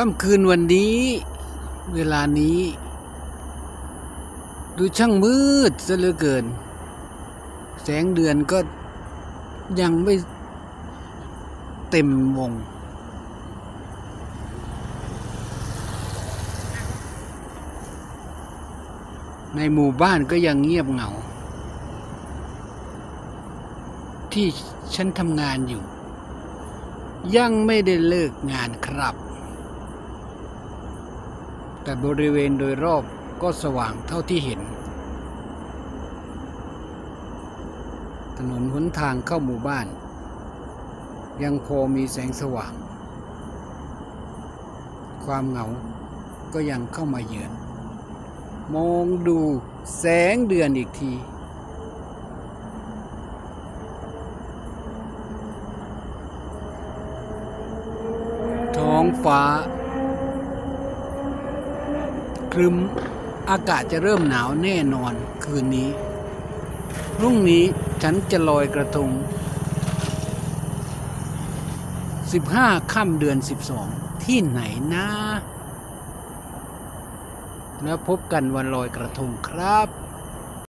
ค่ำคืนวันนี้ เวลานี้ ดูช่างมืดซะเหลือเกิน แสงเดือนก็ยังไม่เต็มวง ในหมู่บ้านก็ยังเงียบเหงา ที่ฉันทำงานอยู่ ยังไม่ได้เลิกงานครับ แต่บริเวณโดยรอบก็สว่างเท่าที่เห็น ถนนหนทางเข้าหมู่บ้าน ยังพอมีแสงสว่าง ความเหงาก็ยังเข้ามาเยือน มองดูแสงเดือนอีกทีท้องฟ้า ครึมอากาศจะเริ่มหนาวแน่นอนคืนนี้ พรุ่งนี้ฉันจะลอยกระทง 15 ค่ำเดือน 12 ที่ไหนนะแล้วพบกันวันลอยกระทงครับ